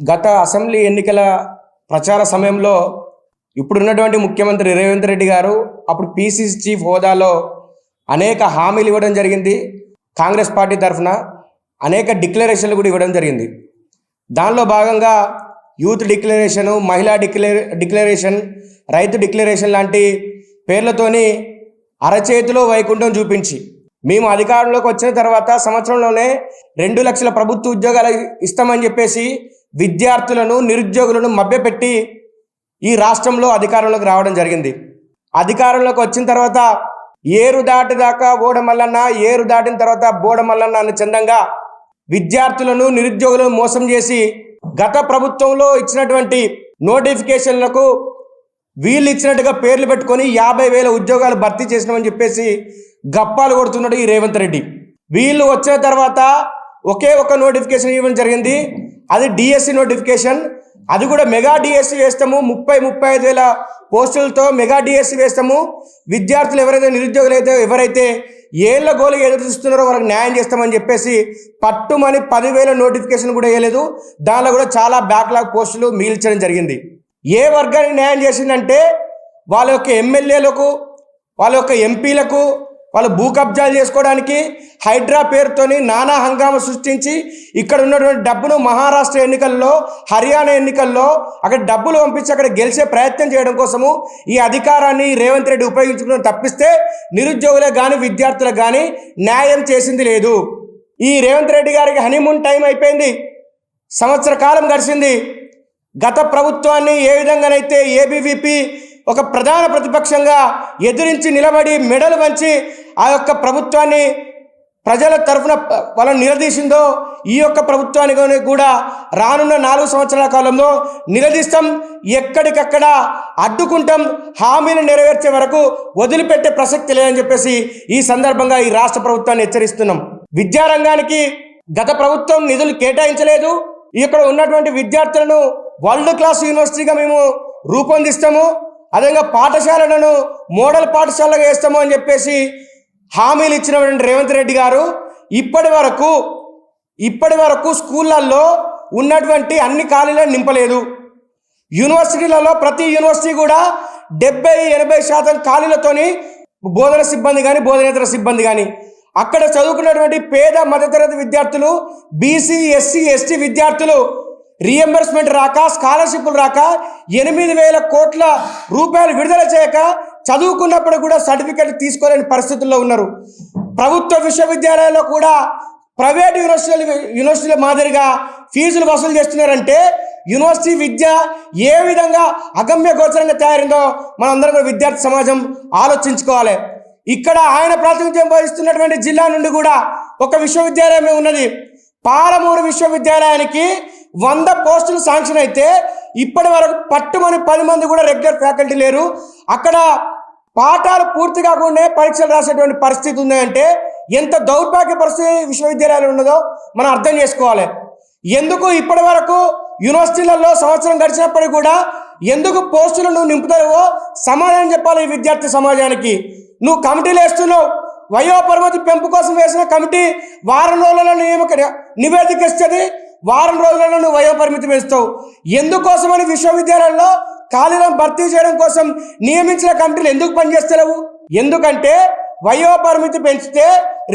గత అసెంబ్లీ ఎన్నికల ప్రచార సమయంలో ఇప్పుడున్నటువంటి ముఖ్యమంత్రి రేవంత్ రెడ్డి గారు అప్పుడు పీసీసీ చీఫ్ హోదాలో అనేక హామీలు ఇవ్వడం జరిగింది కాంగ్రెస్ పార్టీ తరఫున అనేక డిక్లరేషన్లు కూడా ఇవ్వడం జరిగింది. దానిలో భాగంగా యూత్ డిక్లరేషను మహిళా డిక్లే డిక్లరేషన్ రైతు డిక్లరేషన్ లాంటి పేర్లతోని అరచేతిలో వైకుంఠం చూపించి మేము అధికారంలోకి వచ్చిన తర్వాత సంవత్సరంలోనే రెండు లక్షల ప్రభుత్వ ఉద్యోగాలు ఇస్తామని చెప్పేసి విద్యార్థులను నిరుద్యోగులను మభ్యపెట్టి ఈ రాష్ట్రంలో అధికారంలోకి రావడం జరిగింది. అధికారంలోకి వచ్చిన తర్వాత ఏరు దాటి దాకా ఓడమల్లన్న ఏరు దాటిన తర్వాత బోడమల్లన్న అన్న చందంగా విద్యార్థులను నిరుద్యోగులను మోసం చేసి గత ప్రభుత్వంలో ఇచ్చినటువంటి నోటిఫికేషన్లకు వీళ్ళు ఇచ్చినట్టుగా పేర్లు పెట్టుకొని యాభై వేల ఉద్యోగాలు భర్తీ చేసినామని చెప్పేసి గప్పాలు కొడుతున్నాడు ఈ రేవంత్ రెడ్డి. వీళ్ళు వచ్చిన తర్వాత ఒకే ఒక నోటిఫికేషన్ ఇవ్వడం జరిగింది. అది డిఎస్సి నోటిఫికేషన్ అది కూడా మెగా డిఎస్సి వేస్తాము. ముప్పై ముప్పై ఐదు వేల పోస్టులతో మెగా డిఎస్సి వేస్తాము. విద్యార్థులు ఎవరైతే నిరుద్యోగులు అయితే ఎవరైతే ఏళ్ళ గోలు ఎదురు చూస్తున్నారో వాళ్ళకి న్యాయం చేస్తామని చెప్పేసి పట్టుమని పదివేల నోటిఫికేషన్ కూడా వేయలేదు. దానిలో కూడా చాలా బ్యాక్లాగ్ పోస్టులు మిగిల్చడం జరిగింది. ఏ వర్గానికి న్యాయం చేసిందంటే వాళ్ళ యొక్క ఎమ్మెల్యేలకు వాళ్ళ యొక్క ఎంపీలకు వాళ్ళు భూ కబ్జాలు చేసుకోవడానికి హైడ్రా పేరుతోని నానా హంగామా సృష్టించి ఇక్కడ ఉన్నటువంటి డబ్బును మహారాష్ట్ర ఎన్నికల్లో హర్యానా ఎన్నికల్లో అక్కడ డబ్బులు పంపించి అక్కడ గెలిచే ప్రయత్నం చేయడం కోసము ఈ అధికారాన్ని రేవంత్ రెడ్డి ఉపయోగించుకుని తప్పిస్తే నిరుద్యోగులకు కానీ విద్యార్థులకు కానీ న్యాయం చేసింది లేదు. ఈ రేవంత్ రెడ్డి గారికి హనీమూన్ టైం అయిపోయింది. సంవత్సర కాలం గడిచింది. గత ప్రభుత్వాన్ని ఏ విధంగానైతే ఏబీవీపీ ఒక ప్రధాన ప్రతిపక్షంగా ఎదిరించి నిలబడి మెడలు వంచి ఆ యొక్క ప్రభుత్వాన్ని ప్రజల తరఫున వాళ్ళని నిలదీసిందో ఈ యొక్క ప్రభుత్వానికి కూడా రానున్న నాలుగు సంవత్సరాల కాలంలో నిలదీస్తాం. ఎక్కడికక్కడ అడ్డుకుంటాం. హామీలు నెరవేర్చే వరకు వదిలిపెట్టే ప్రసక్తి లేదని చెప్పేసి ఈ సందర్భంగా ఈ రాష్ట్ర ప్రభుత్వాన్ని హెచ్చరిస్తున్నాం. విద్యారంగానికి గత ప్రభుత్వం నిధులు కేటాయించలేదు. ఇక్కడ ఉన్నటువంటి విద్యార్థులను వరల్డ్ క్లాస్ యూనివర్సిటీగా మేము రూపొందిస్తాము. అదేవిధంగా పాఠశాలలను మోడల్ పాఠశాలగా వేస్తాము అని చెప్పేసి హామీలు ఇచ్చినటువంటి రేవంత్ రెడ్డి గారు ఇప్పటి వరకు ఇప్పటి వరకు స్కూళ్ళల్లో ఉన్నటువంటి అన్ని ఖాళీలను నింపలేదు. యూనివర్సిటీలలో ప్రతి యూనివర్సిటీ కూడా డెబ్బై ఎనభై శాతం ఖాళీలతోని బోధన సిబ్బంది కానీ బోధనేతర సిబ్బంది కానీ అక్కడ చదువుకున్నటువంటి పేద మధ్యతరగతి విద్యార్థులు బీసీ ఎస్సీ ఎస్టీ విద్యార్థులు రీఎంబర్స్మెంట్ రాక స్కాలర్షిప్లు రాక ఎనిమిది వేల కోట్ల రూపాయలు విడుదల చేయక చదువుకున్నప్పుడు కూడా సర్టిఫికెట్ తీసుకోలేని పరిస్థితుల్లో ఉన్నారు. ప్రభుత్వ విశ్వవిద్యాలయాల్లో కూడా ప్రైవేట్ యూనివర్సిటీలు యూనివర్సిటీల మాదిరిగా ఫీజులు వసూలు చేస్తున్నారంటే యూనివర్సిటీ విద్య ఏ విధంగా అగమ్య గోచరంగా తయారైందో మనందరం కూడా విద్యార్థి సమాజం ఆలోచించుకోవాలి. ఇక్కడ ఆయన ప్రాతినిధ్యం వహిస్తున్నటువంటి జిల్లా నుండి కూడా ఒక విశ్వవిద్యాలయమే ఉన్నది. పాలమూరు విశ్వవిద్యాలయానికి వంద పోస్టులు శాంక్షన్ అయితే ఇప్పటి వరకు పట్టుమని పది మంది కూడా రెగ్యులర్ ఫ్యాకల్టీ లేరు. అక్కడ పాఠాలు పూర్తి కాకుండా పరీక్షలు రాసేటువంటి పరిస్థితి ఉందంటే ఎంత దౌర్భాగ్య పరిస్థితి విశ్వవిద్యాలయాలు ఉన్నదో మనం అర్థం చేసుకోవాలి. ఎందుకు ఇప్పటి వరకు యూనివర్సిటీలలో సంవత్సరం గడిచినప్పటికీ కూడా ఎందుకు పోస్టులు నువ్వు నింపుతావో సమాధానం చెప్పాలి ఈ విద్యార్థి సమాజానికి. నువ్వు కమిటీలు వేస్తున్నావు వయో పరిమితి పెంపు కోసం వేసిన కమిటీ వారం రోజులలో నియమక నివేదిక ఇస్తుంది. వారం రోజులలో నువ్వు వయో పరిమితి వేస్తావు ఎందుకోసమని విశ్వవిద్యాలయంలో ఖాళీలను భర్తీ చేయడం కోసం నియమించిన కమిటీలు ఎందుకు పనిచేస్తలేవు? ఎందుకంటే వయో పరిమితి పెంచితే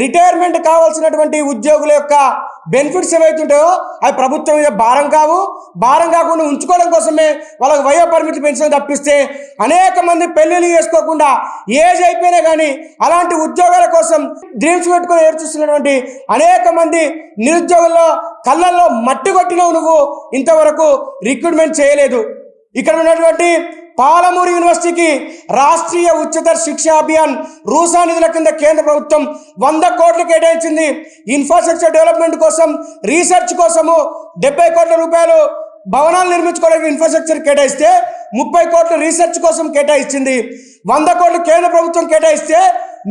రిటైర్మెంట్ కావాల్సినటువంటి ఉద్యోగుల యొక్క బెనిఫిట్స్ ఏవైతుంటాయో అవి ప్రభుత్వం మీద భారం కావు. భారం కాకుండా ఉంచుకోవడం కోసమే వాళ్ళకి వయో పరిమితి పెంచడం తప్పిస్తే అనేక మంది పెళ్ళిళ్ళు చేసుకోకుండా ఏజ్ అయిపోయినా కానీ అలాంటి ఉద్యోగాల కోసం డ్రీమ్స్ పెట్టుకుని ఏడ్చిస్తున్నటువంటి అనేక మంది నిరుద్యోగుల్లో కళ్ళల్లో మట్టి కొట్టినవు నువ్వు. ఇంతవరకు రిక్రూట్మెంట్ చేయలేదు. ఇక్కడ ఉన్నటువంటి పాలమూరు యూనివర్సిటీకి రాష్ట్రీయ ఉచిత శిక్ష అభియాన్ రూసా నిధుల కింద కేంద్ర ప్రభుత్వం వంద కోట్లు కేటాయించింది. ఇన్ఫ్రాస్ట్రక్చర్ డెవలప్మెంట్ కోసం రీసెర్చ్ కోసము డెబ్బై కోట్ల రూపాయలు భవనాలు నిర్మించుకోవడానికి ఇన్ఫ్రాస్ట్రక్చర్ కేటాయిస్తే ముప్పై కోట్లు రీసెర్చ్ కోసం కేటాయించింది వంద కోట్లు కేంద్ర ప్రభుత్వం కేటాయిస్తే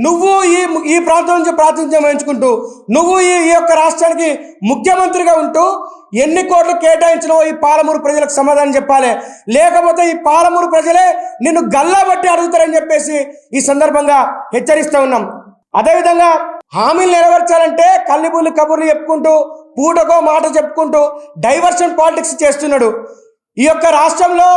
నువ్వు ఈ ఈ ప్రాంతం నుంచి ప్రాతినిధ్యం వహించుకుంటూ నువ్వు ఈ ఈ యొక్క రాష్ట్రానికి ముఖ్యమంత్రిగా ఉంటూ ఎన్ని కోట్లు కేటాయించినో ఈ పాలమూరు ప్రజలకు సమాధానం చెప్పాలి. లేకపోతే ఈ పాలమూరు ప్రజలే నిన్ను గల్లా బట్టి అడుగుతారని చెప్పేసి ఈ సందర్భంగా హెచ్చరిస్తూ ఉన్నాం. అదేవిధంగా హామీలు నెరవేర్చాలంటే కల్లిబుల్లి కబుర్లు చెప్పుకుంటూ పూటకో మాట చెప్పుకుంటూ డైవర్షన్ పాలిటిక్స్ చేస్తున్నాడు. ఈ యొక్క రాష్ట్రంలో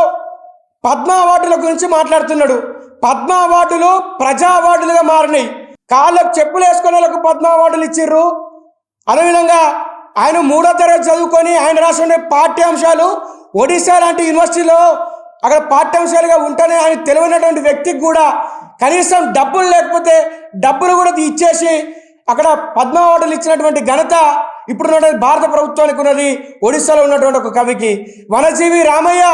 పద్మ అవార్డుల గురించి మాట్లాడుతున్నాడు. పద్మ అవార్డులు ప్రజా అవార్డులుగా మారినాయి. కాళ్ళకు చెప్పులు వేసుకునే వాళ్ళకు పద్మ అవార్డులు ఇచ్చిర్రు. అదేవిధంగా ఆయన మూడో తరగతి చదువుకొని ఆయన రాసిన పాఠ్యాంశాలు ఒడిశా లాంటి యూనివర్సిటీలో అక్కడ పాఠ్యాంశాలుగా ఉంటేనే ఆయన తెలివైనటువంటి వ్యక్తికి కూడా కనీసం డబ్బులు లేకపోతే డబ్బులు కూడా ఇచ్చేసి అక్కడ పద్మ అవార్డులు ఇచ్చినటువంటి ఘనత ఇప్పుడు ఉన్నటువంటి భారత ప్రభుత్వానికి ఉన్నది ఒడిశాలో ఉన్నటువంటి ఒక కవికి. వనజీవి రామయ్య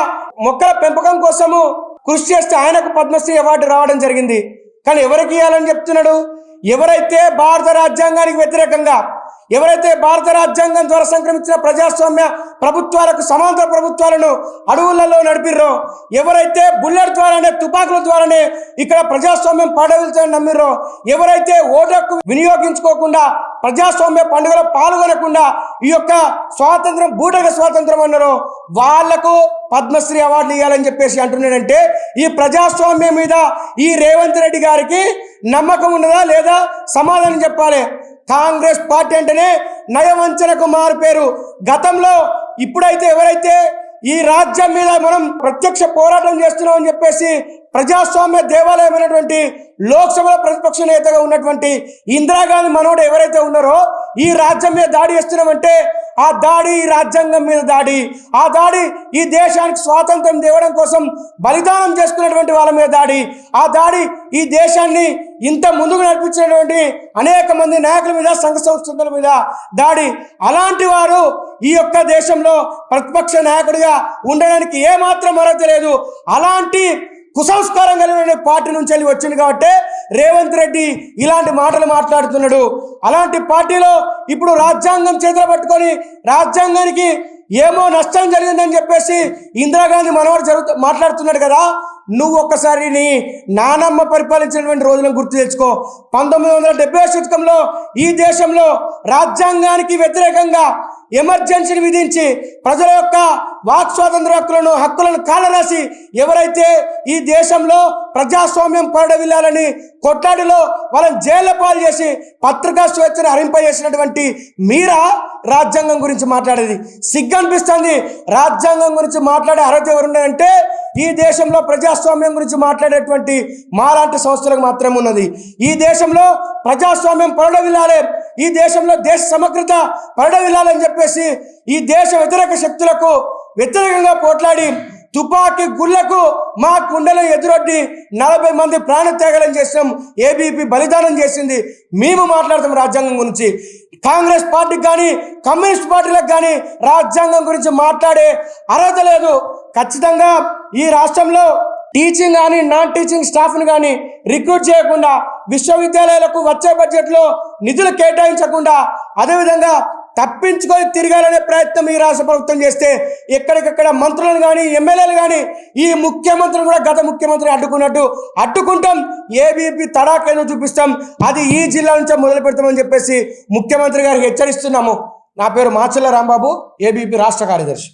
మొక్కల పెంపకం కోసము కృషి చేస్తే ఆయనకు పద్మశ్రీ అవార్డు రావడం జరిగింది. కానీ ఎవరికి ఇవ్వాలని చెప్తున్నాడు? ఎవరైతే భారత రాజ్యాంగానికి వ్యతిరేకంగా ఎవరైతే భారత రాజ్యాంగం ద్వారా సంక్రమించిన ప్రజాస్వామ్య ప్రభుత్వాలకు సమాంతర ప్రభుత్వాలను అడవులలో నడిపిర్రో ఎవరైతే బుల్లెట్ ద్వారానే తుపాకుల ద్వారానే ఇక్కడ ప్రజాస్వామ్యం పాడవలసిన నమ్మిర్రో ఎవరైతే ఓటకు వినియోగించుకోకుండా ప్రజాస్వామ్య పండుగలో పాల్గొనకుండా ఈ యొక్క స్వాతంత్రం బూటక స్వాతంత్రం అన్నారో వాళ్ళకు పద్మశ్రీ అవార్డులు ఇవ్వాలని చెప్పేసి అంటున్నాడంటే ఈ ప్రజాస్వామ్యం మీద ఈ రేవంత్ రెడ్డి గారికి నమ్మకం ఉన్నదా లేదా సమాధానం చెప్పాలి. కాంగ్రెస్ పార్టీ అంటేనే నయవంచనకు మారిపేరు. గతంలో ఇప్పుడైతే ఎవరైతే ఈ రాజ్యం మీద మనం ప్రత్యక్ష పోరాటం చేస్తున్నామని చెప్పేసి ప్రజాస్వామ్య దేవాలయమైనటువంటి లోక్సభలో ప్రతిపక్ష నేతగా ఉన్నటువంటి ఇందిరాగాంధీ మనోడు ఎవరైతే ఉన్నారో ఈ రాజ్యం మీద దాడి చేస్తున్నామంటే ఆ దాడి ఈ రాజ్యాంగం మీద దాడి. ఆ దాడి ఈ దేశానికి స్వాతంత్రం తేవడం కోసం బలిదానం చేసుకున్నటువంటి వాళ్ళ మీద దాడి. ఆ దాడి ఈ దేశాన్ని ఇంత ముందుకు నడిపించినటువంటి అనేక మంది నాయకుల మీద సంఘ సంస్థల మీద దాడి. అలాంటి వారు ఈ యొక్క దేశంలో ప్రతిపక్ష నాయకుడిగా ఉండడానికి ఏమాత్రం అర్హత లేదు. అలాంటి కుసంస్కారం కలిగిన పార్టీ నుంచి వెళ్ళి వచ్చింది కాబట్టి రేవంత్ రెడ్డి ఇలాంటి మాటలు మాట్లాడుతున్నాడు. అలాంటి పార్టీలో ఇప్పుడు రాజ్యాంగం చేతులు పట్టుకొని రాజ్యాంగానికి ఏమో నష్టం జరిగిందని చెప్పేసి ఇందిరాగాంధీ మనవడు జరుగుతూ మాట్లాడుతున్నాడు కదా. నువ్వు ఒక్కసారి నీ నానమ్మ పరిపాలించినటువంటి రోజులను గుర్తు తెచ్చుకో. పంతొమ్మిది వందల డెబ్బై శతకంలో ఈ దేశంలో రాజ్యాంగానికి వ్యతిరేకంగా ఎమర్జెన్సీని విధించి ప్రజల యొక్క వాక్ స్వాతంత్ర హక్కులను హక్కులను కాలరాసి ఎవరైతే ఈ దేశంలో ప్రజాస్వామ్యం పడవిల్లాలని కొట్లాడిలో వాళ్ళని జైల్లో పాలు చేసి పత్రికా స్వేచ్ఛను హరింపజేసినటువంటి మీరా రాజ్యాంగం గురించి మాట్లాడేది. సిగ్గు అనిపిస్తుంది రాజ్యాంగం గురించి మాట్లాడే అర్హత ఎవరున్నారంటే ఈ దేశంలో ప్రజాస్వామ్యం గురించి మాట్లాడేటువంటి మాలాంటి సంస్థలకు మాత్రమే ఉన్నది. ఈ దేశంలో ప్రజాస్వామ్యం పరడవిల్లాలే ఈ దేశంలో దేశ సమగ్రత పరడవిల్లాలని చెప్పేసి ఈ దేశ వ్యతిరేక శక్తులకు వ్యతిరేకంగా పోట్లాడి తుపాకీ గుళ్ళకు మా కుండలో ఎదురొడ్డి నలభై మంది ప్రాణత్యాగం చేసాం ఏబీపీ బలిదానం చేసింది. మేము మాట్లాడతాం రాజ్యాంగం గురించి. కాంగ్రెస్ పార్టీకి కానీ కమ్యూనిస్ట్ పార్టీలకు కానీ రాజ్యాంగం గురించి మాట్లాడే అర్హత లేదు. ఖచ్చితంగా ఈ రాష్ట్రంలో టీచింగ్ కానీ నాన్ టీచింగ్ స్టాఫ్ని కానీ రిక్రూట్ చేయకుండా విశ్వవిద్యాలయాలకు వచ్చే బడ్జెట్లో నిధులు కేటాయించకుండా అదేవిధంగా తప్పించుకొని తిరగాలనే ప్రయత్నం ఈ రాష్ట్ర ప్రభుత్వం చేస్తే ఎక్కడికక్కడ మంత్రులను కానీ ఎమ్మెల్యేలు కానీ ఈ ముఖ్యమంత్రిని కూడా గత ముఖ్యమంత్రి అడ్డుకున్నట్టు అడ్డుకుంటాం. ఏబీపీ తడాకేదో చూపిస్తాం. అది ఈ జిల్లా నుంచే మొదలు పెడతామని చెప్పేసి ముఖ్యమంత్రి గారికి హెచ్చరిస్తున్నాము. నా పేరు మాచల్ల రాంబాబు ఏబీపీ రాష్ట్ర కార్యదర్శి.